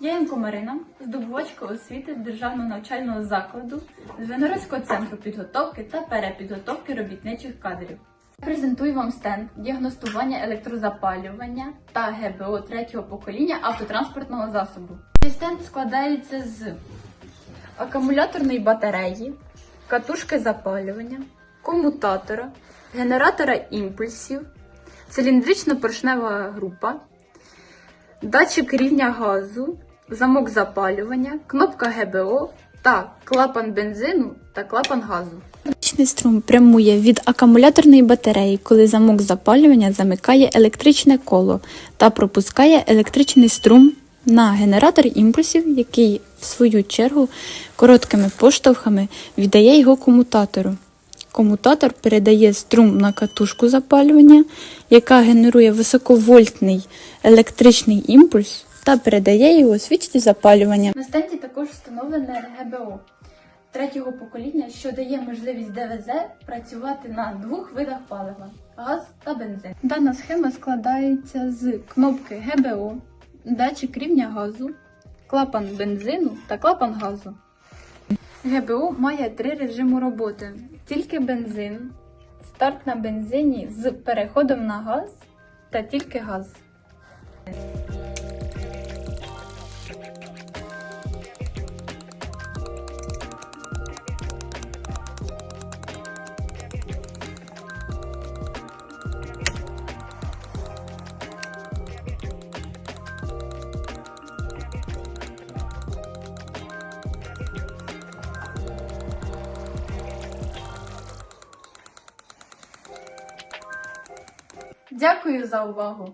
Я Янко Марина, здобувачка освіти Державного навчального закладу Звенорозького центру підготовки та перепідготовки робітничих кадрів. Презентую вам стенд діагностування електрозапалювання та ГБО третього покоління автотранспортного засобу. Цей стенд складається з акумуляторної батареї, катушки запалювання, комутатора, генератора імпульсів, циліндрично-поршнева група, датчик рівня газу, замок запалювання, кнопка ГБО та клапан бензину та клапан газу. Електричний струм прямує від акумуляторної батареї, коли замок запалювання замикає електричне коло та пропускає електричний струм на генератор імпульсів, який, в свою чергу, короткими поштовхами віддає його комутатору. Комутатор передає струм на катушку запалювання, яка генерує високовольтний електричний імпульс та передає його свічці запалювання. На стенді також встановлене ГБО третього покоління, що дає можливість ДВЗ працювати на двох видах палива газ та бензин. Дана схема складається з кнопки ГБО, датчик рівня газу, клапан бензину та клапан газу. ГБО має три режими роботи: тільки бензин, старт на бензині з переходом на газ та тільки газ. Дякую за увагу!